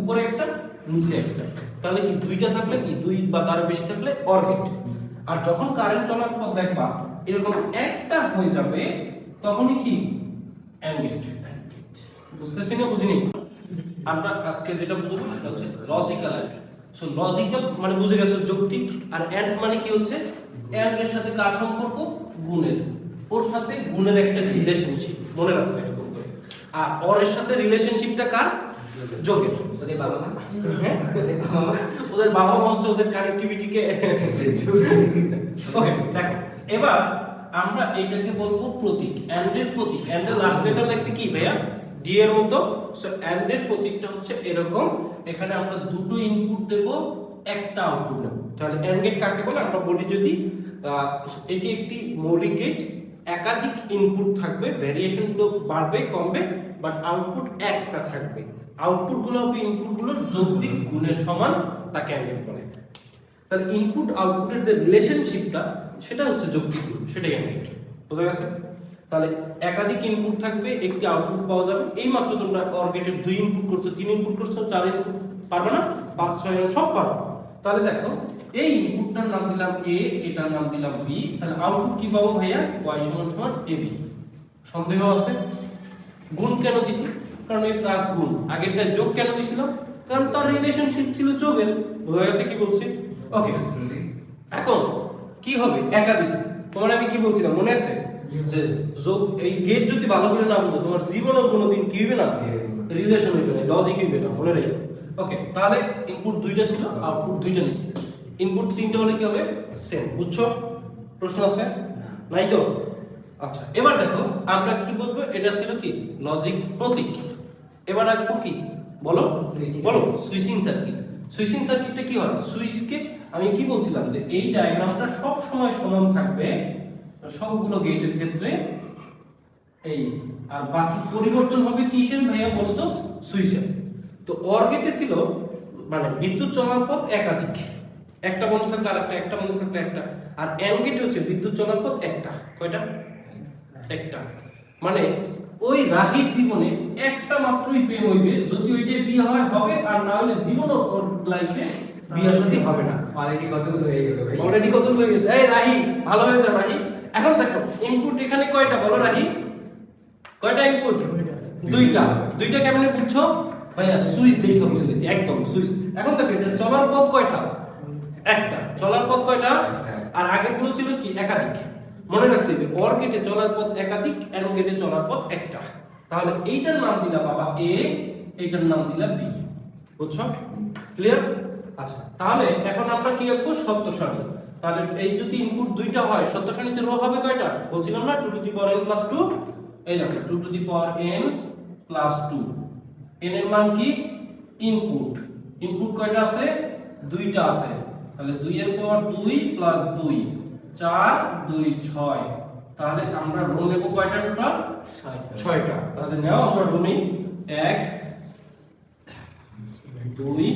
উপরে একটা, নিচে একটা। তাহলে কি দুইটা থাকলে কি? দুই বা তার বেশি থাকলে অর্গেট আর যখন কারেন্ট চলার পর দেখবা, এরকম একটা হয়ে যাবে, তখনই কি? অ্যাঙ্গেট বুঝতেছি না, বুঝিনি? আমরা আজকে যেটা বুঝব সেটা হচ্ছে লজিক্যাল সো লজিক্যাল মানে বুঝে গেছে যৌক্তিক, আর অ্যান্ড মানে কি হচ্ছে? অ্যান্ড এর সাথে কার সম্পর্ক? গুণের। ওর সাথে গুণের একটা রিলেশনশিপ মনে রাখতে হবে। আর ওর এর সাথে রিলেশনশিপটা কার? যোগের ওদের বাবা মা? হ্যাঁ? ওদের বাবা মা? ওদের বাবা মা হচ্ছে ওদের কানেক্টিভিটিকে ওকে দেখো এবার আমরা এটাকে বলব প্রতীক অ্যান্ড এর প্রতীক অ্যান্ড এর লাস্ট লেটার লিখতে কি ভাইয়া? ডি এর মতো। সো অ্যান্ড এর প্রতীকটা হচ্ছে এরকম। এখানে আমরা দুটো ইনপুট দেব একটা আউটপুট নেব। তাহলে অ্যান্ড গেট কাকে বলে? আমরা বলি যদি আহ, এটি একটি মৌলিক গেট একাধিক ইনপুট থাকবে ভ্যারিয়েশনগুলো বাড়বে কমবে বাট আউটপুট একটা থাকবে। আউটপুটগুলো হবে ইনপুটগুলোর যৌক্তিক গুণের সমান তাকে অ্যান্ড গেট বলে। তাহলে ইনপুট আউটপুটের যে রিলেশনশিপটা সেটা হচ্ছে যৌক্তিক গুণ, সেটাই অ্যান্ড বোঝা গেছে? তাহলে একাধিক ইনপুট থাকবে, একটি আউটপুট পাওয়া যাবে। এই মাত্র তোমরা অর গেটের দুই ইনপুট করছ, তিন ইনপুট করছ, চার ইনপুট পারবে না? পাঁচ, ছয় সব পারবে। তাহলে দেখো, এই ইনপুটটার নাম দিলাম এ এটার নাম দিলাম বি তাহলে আউটপুট কি পাবো ভাইয়া? ওয়াই সমান সমান এ বি সন্দেহ আছে? গুণ কেন দিছি কারণ এই প্লাস গুণ। আগেরটা যোগ কেন দিছিলাম কারণ তার রিলেশনশিপ ছিল যোগের। বোঝা গেছে কি বলছি? ওকে এখন কি হবে? একাধিক। তোমার আমি কি বলছিলাম? মনে আছে? যে যোগ এই গেট যদি ভালো করে না বুঝো তোমার জীবনে কোনোদিন কি হবে না? রিলেশন হইবে না লজিক হইবে না মনে রেখো। ওকে তাহলে ইনপুট দুইটা ছিল আউটপুট দুইটা নিছে। ইনপুট তিনটা হলে কি হবে? সেম বুঝছ? প্রশ্ন আছে? নাই তো আচ্ছা এবার দেখো আমরা কি বলব? এটা ছিল কি? লজিক প্রতীক। এবার রাখব কি? বলো? বলো সুইচিং সার্কিট সুইচিং সার্কিটটা কি হয়? সুইচকে আমি কি বলছিলাম যে এই ডায়াগ্রামটা সব সময় সমান থাকবে সবগুলো গেটের ক্ষেত্রে। এই আর বাকি পরিবর্তন হবে কিসের ভাইয়া বলতো সুইচের তো অর গেটে ছিল মানে বিদ্যুৎ চলার পথ একাধিক। একটা বন্ধ থাকলে আরেকটা একটা বন্ধ থাকলে একটা। আর এন গেটে হচ্ছে বিদ্যুৎ চলার পথ একটা। কয়টা? একটা। মানে ওই রাহির জীবনে একটা মাত্রই প্রেম হইবে যদি ওইটা বিয়ে হয় হবে আর না হলে জীবন ওর লাইফে বিয়ের সাথে হবে না। অলরেডি কতগুলো হয়ে গেল ভাই? অলরেডি কত হয়ে গেছে? এই রাহি ভালো হয়ে যা রাহি। এখন দেখো ইনপুট এখানে কয়টা? বলো রাহি। কয়টা ইনপুট দুইটা। দুইটা কেমনে বুঝছ? ভাইয়া সুইচ দেখে বুঝে গেছি একদম সুইচ। এখন দেখো এটা চলার পথ কয়টা? একটা। চলার পথ কয়টা? আর আগেরগুলো ছিল কি? একাধিক। মনে রাখতে হবে অর গেটে চলার পথ একাধিক এন গেটে চলার পথ একটা। তাহলে এইটার নাম দিলাম বাবা এ এইটার নাম দিলাম বি বুঝছ? ক্লিয়ার আচ্ছা তাহলে এখন আমরা কি আঁকবো সত্য সারণী তাহলে এই যদি ইনপুট দুইটা হয় সত্য সারণীতে রো হবে কয়টা? বলছিলাম না two two the power N plus two এই দেখো two two the power N plus two N এর মান কি? ইনপুট ইনপুট কয়টা আছে? দুইটা আছে। তাহলে দুই এর পাওয়ার দুই প্লাস দুই। চার দুই ছয়। তাহলে আমরা রো নেব কয়টা টোটাল ছয়টা। তাহলে নেও আমরা রো নেই। এক দুই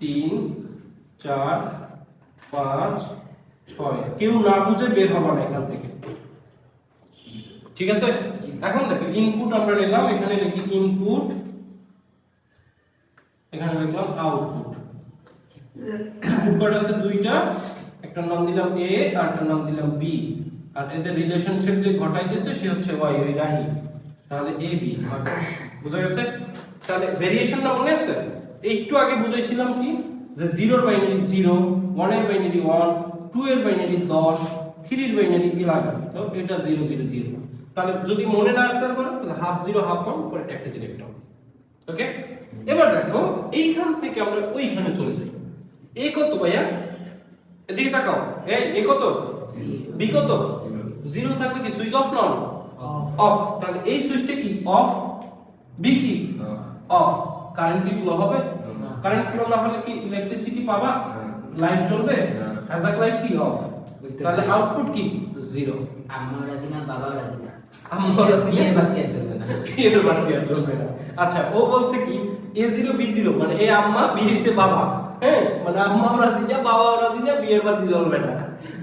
তিন চার পাঁচ ছয়। কেউ না বুঝে বের হবা না এখান থেকে। ঠিক আছে? এখন দেখো ইনপুট আমরা নিলাম। এখানে লিখি ইনপুট এখানে লিখলাম আউটপুট ইনপুট আছে দুইটা। একটা নাম দিলাম এ আর নাম দিলাম বি আর এদের রিলেশনশিপ যে ঘটাইতেছে, সে হচ্ছে ওয়াই ওই রাহি। তাহলে এ বি বুঝা গেছে? তাহলে ভেরিয়েশনটা মনে আছে? একটু আগে বুঝাইছিলাম কি? যে জিরোর বাইনারি জিরো, ওয়ানের বাইনারি ওয়ান টু এর বাইনারি দশ, থ্রির বাইনারি ইলেভেন তো এটা জিরো জিরো দিয়ে দেবো তাহলে যদি মনে না রাখতে পারো, তাহলে হাফ জিরো হাফ ওয়ান পরে একটা জিরো একটা ওকে এবার দেখো, এইখান থেকে আমরা ওইখানে চলে যাই। এ কত ভাইয়া? এদিকে তাকাও। এই এ কত? বি কত? জিরো থাকলে কি সুইচ অফ নন অফ। তাহলে এই সুইচটা কি অফ? বি কি? অফ। কারেন্ট কি ফ্লো হবে? কারেন্ট ফ্লো না হলে কি ইলেকট্রিসিটি পাবা? লাইট চলবে না। হ্যাজাক লাইট কি? অফ। তাহলে আউটপুট কি? জিরো। আম্মা রাজি না বাবা রাজি না? আম্মা রাজি না। বাকি আর চলবে না। এর বাকি আর চলবে না। আচ্ছা ও বলছে কি এ জিরো বি জিরো মানে এ আম্মা বি হইছে বাবা। হ্যাঁ মানে আম্মাও রাজি না বাবাও রাজি না বিয়ের বাজি জ্বলবে না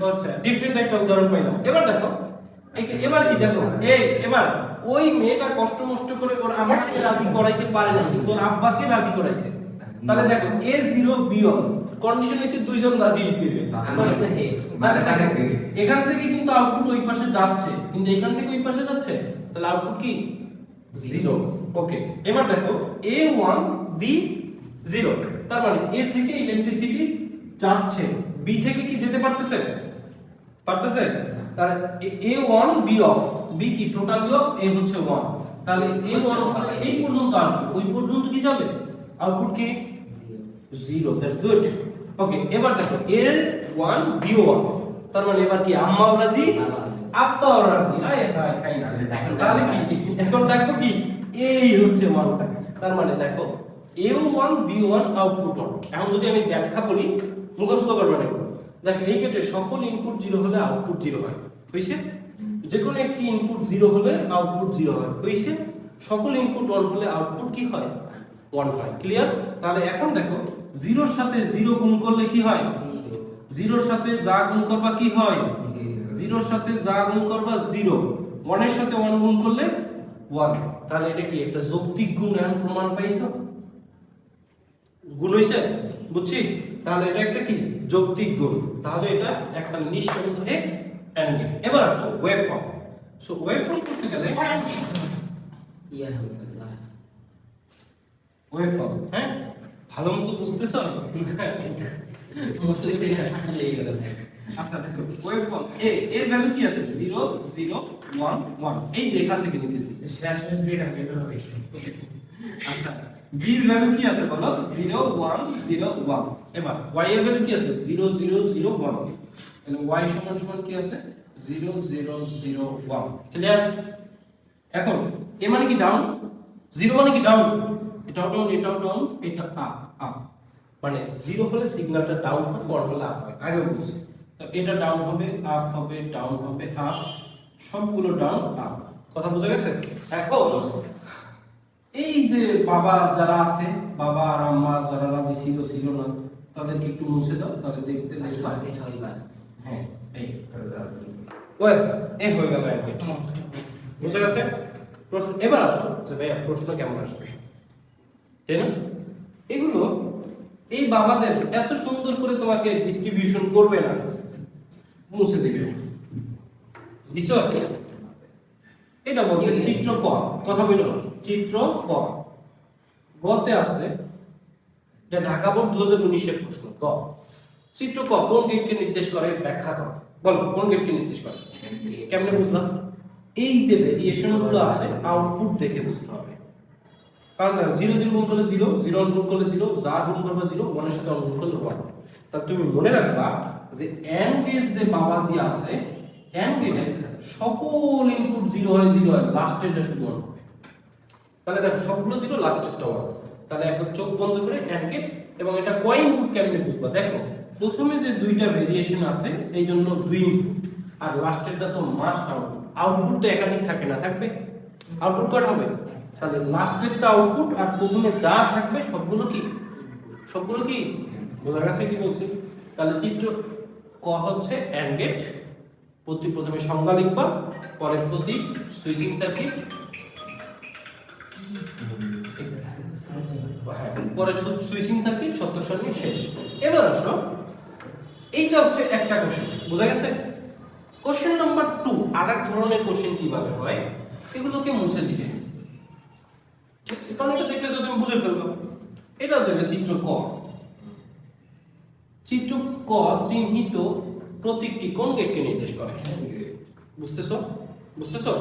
আচ্ছা। ডিফারেন্ট একটা উদাহরণ পাইলাম। এবার দেখো এবার কি দেখো? এই এবার ওই মেয়েটা কষ্ট মষ্ট করে ওর আব্বাকে রাজি করাইতে পারে না কিন্তু ওর আব্বাকে রাজি করাইছে। তাহলে দেখো A zero B one condition হচ্ছে দুইজন রাজি হইতে হবে। মানে এখান থেকে কিন্তু আউটপুট ওই পাশে যাচ্ছে। কিন্তু এখান থেকে ওই পাশে যাচ্ছে তাহলে আউটপুট কি? জিরো ওকে এবার দেখো এ ওয়ান বি জিরো তার মানে এ থেকে ইলেকট্রিসিটি যাচ্ছে বি থেকে কি যেতে পারতেছে? পারতেছে? তাহলে A one B off B কি? টোটালি অফ এ হচ্ছে ওয়ান তাহলে এ ওয়ান এই পর্যন্ত আসবে ওই পর্যন্ত কি যাবে? আউটপুট কি? জিরো দ্যাটস গুড ওকে এবার দেখো এ ওয়ান বি ওয়ান তার মানে এবার কি আম্মাও রাজি? আব্বাও রাজি। আয় হায় খাইছে তাহলে কি? এখন দেখো কি? এই হচ্ছে ওয়ানটা তার মানে দেখো A one B one output one এখন যদি আমি ব্যাখ্যা করি, মুখস্থ করবে না দেখো এই ক্ষেত্রে সকল ইনপুট জিরো হলে আউটপুট জিরো হয়। হয়েছে যে কোনো একটি ইনপুট জিরো হলে আউটপুট জিরো হয়। হয়েছে সকল ইনপুট ওয়ান হলে আউটপুট কি হয়? ওয়ান হয়। ক্লিয়ার তাহলে এখন দেখো জিরোর সাথে জিরো গুণ করলে কি হয়? জিরোর সাথে যা গুণ করবা কি হয়? জিরোর সাথে যা গুণ করবা জিরো ওয়ানের সাথে ওয়ান গুণ করলে ওয়ান তাহলে এটা কি? একটা যৌক্তিক গুণ এখন প্রমাণ পাইছো? গুণ হইছে বুঝছি? তাহলে এটা একটা কি? যৌক্তিক গুণ। তাহলে এটা একটা নিঃসন্দেহে অ্যাঙ্গেল। এবার আসো wave form so wave form করতে গেলে ইয়া ওয়েভ ফর্ম হ্যাঁ? ভালো মতো বুঝতেছো? আচ্ছা দেখো ওয়েভ ফর্ম এ এর ভ্যালু কি আছে? 0 0 1 1 এই যে এখান থেকে নিতেছি। আচ্ছা বি এর ভ্যালু কি আছে বলো? 0 1 0 1 এবার, y এর ভ্যালু কি আছে? 0 0 0 1 তাহলে y সমান সমান কি আছে? 0 0 0 1 ক্লিয়ার এখন এ মানে কি ডাউন 0 মানে কি ডাউন এটাও ডাউন এটাও ডাউন এটা আপ আপ মানে 0 হলে সিগন্যালটা ডাউন হবে 1 হলে আপ হয়। আগে বলছি। তো এটা ডাউন হবে আপ হবে ডাউন হবে আপ সবগুলো ডাউন আপ কথা বোঝা গেছে? এখন এই যে বাবা যারা আছে বাবা আর আম্মা যারা রাজি ছিল ছিল না তাদেরকে একটু মুছে দাও তাহলে দেখতে দেখতে বাড়তে ছয়বার হ্যাঁ এই। ওয়েল এই হয়ে গেল বুঝে গেছে? প্রশ্ন এবার আসো। যে ভাইয়া প্রশ্ন কেমন আসবে? তাই না? এগুলো এই বাবাদের এত সুন্দর করে তোমাকে ডিস্ট্রিবিউশন করবে না মুছে দিবে। দিছ? এটা বলছে চিত্র কথা বলো। চিত্র ক গতে আছে, এটা ঢাকা বোর্ড দু হাজার উনিশের প্রশ্ন ক চিত্র ক, কোন গেটকে নির্দেশ করে? ব্যাখ্যা কর। বলো, কোন গেটকে নির্দেশ করে? কেমনে বুঝলাম? এই যে ভেরিয়েশনগুলো আছে আউটপুট দেখে বুঝতে হবে। কারণ দেখো জিরো জিরো গুণ করলে জিরো জিরো অন গুণ করলে জিরো যা গুণ করবে জিরো ওয়ানের সাথে অন গুণ করলে ওয়ান তা তুমি মনে রাখবা যে এন্ড গেট যে বাবা বাবাজি আছে এন্ড গেটে সকল ইনপুট জিরো হয় জিরো হয় লাস্টেরটা শুধু হবে তাহলে দেখো সবগুলো জিরো লাস্টেরটা ওয়ান তাহলে এখন চোখ বন্ধ করে গেট এবং এটা কয় ইনপুট কেমনে বুঝবা? দেখো, প্রথমে যে দুইটা ভেরিয়েশন আছে, এই জন্য দুই ইনপুট আর লাস্টেরটা তো মাস্ট আউটপুট আউটপুট তো একাধিক থাকে না, থাকবে? আউটপুট কটা হবে? তাহলে লাস্টেরটা আউটপুট আর প্রথমে যা থাকবে, সবগুলো কি? সবগুলো কি? বোঝা গেছে কি বলছি? তাহলে চিত্র ক হচ্ছে অ্যান্ড গেট প্রতি প্রথমে সংজ্ঞা লিখবা, পরে প্রতীক সুইচিং সার্কিট পরে সুইচিং সার্কিট সত্য সার্কিট শেষ। এবার আসো এইটা হচ্ছে একটা কোশ্চেন বোঝা গেছে? কোশ্চেন নাম্বার টু আর এক ধরনের কোশ্চেন কীভাবে হয় এগুলোকে মুছে দিবে ঠিক আছে কারণ এটা দেখলে তো তুমি বুঝে ফেলবে। এটা দেবে চিত্র ক। চিত্র ক চিহ্নিত প্রতীকটি কোন গেটকে নির্দেশ করে? বুঝতেছো? বুঝতেছো?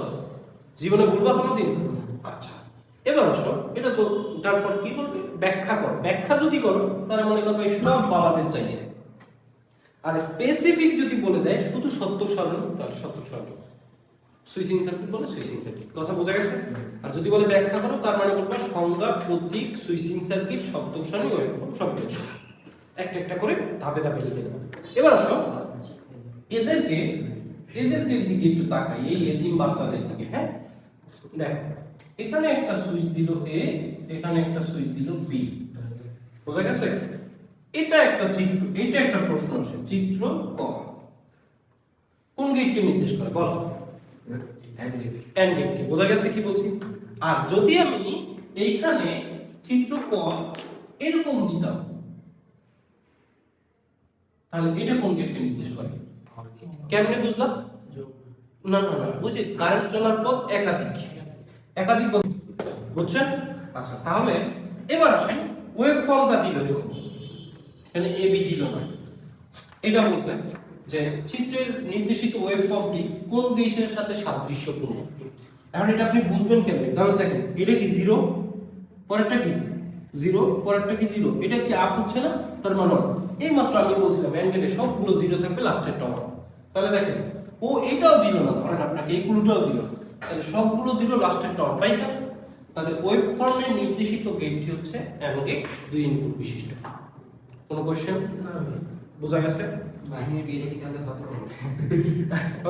জীবনে ভুলবা কোনোদিন? আচ্ছা। এবার আসো, এটা তো তারপর কি বলবে ব্যাখ্যা করো। ব্যাখ্যা যদি করো, তাহলে মনে করবে সব বাবাদের চাইছে। আর স্পেসিফিক যদি বলে দেয়, শুধু সত্য সারণ তাহলে সত্য সারণ সুইচিং সার্কিট বলে সুইচিং সার্কিট কথা বোঝা গেছে? আর যদি বলে ব্যাখ্যা করো, তার মানে বলবা সংজ্ঞা, প্রতীক সুইচিং সার্কিট শব্দ সারণী ওয়েভফর্ম সব কিছু। একটা একটা করে ধাপে ধাপে লিখে দেবো। এবার আসো। এদেরকে এদেরকে দিকে একটু তাকাই, এই এতিম বাচ্চাদের দিকে হ্যাঁ? দেখো এখানে একটা সুইচ দিল এ এখানে একটা সুইচ দিল বি বোঝা গেছে? এটা একটা চিত্র এটা একটা প্রশ্ন আসে চিত্র ক। কোন গেটকে নির্দেশ করে? বলো। এন্ড গেটকে বোঝা গেছে কি বলছি? আর যদি আমি এইখানে চিত্রকর এরকম দিতাম তাহলে এটা কোন গেটকে নির্দেশ করে? কেমনে বুঝলাম? না না না বুঝি কারেন্ট চলার পথ একাধিক। একাধিক বুঝছেন? আচ্ছা তাহলে এবার আসেন ওয়েভ ফর্মটা দিল এরকম এখানে এ বি দিল না। এটা বলবেন যে চিত্রের নির্দেশিত ওয়েভ ফর্মটি কোন দেশের সাথে সাদৃশ্যপূর্ণ? এখন এটা আপনি বুঝবেন কেমনে? কারণ দেখেন, এটা কি জিরো পরেরটা কি? জিরো পরেরটা কি জিরো এটা কি আপ হচ্ছে না? তার মানে। এই মাত্র আমি বলছিলাম অ্যাঙ্গেলে সবগুলো জিরো থাকবে লাস্টের টপ তাহলে দেখেন, ও এটাও দিল না। ধরেন আপনাকে এইগুলোটাও দিল না। তাহলে সবগুলো জিরো লাস্টের টপ পাইছেন তাহলে ওয়েভ ফর্মের নির্দেশিত গেটটি হচ্ছে অ্যান্ড গেট দুই ইনপুট বিশিষ্ট। কোনো কোশ্চেন বোঝা গেছে? বাহিনীর বিয়ে দিকে হবে হবে?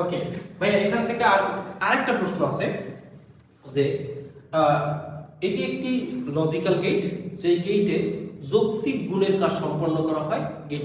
ওকে ভাইয়া এখান থেকে আর আরেকটা প্রশ্ন আছে যে আহ, এটি একটি লজিক্যাল গেট যে গেটে যৌক্তিক গুণের কাজ সম্পন্ন করা হয় গেট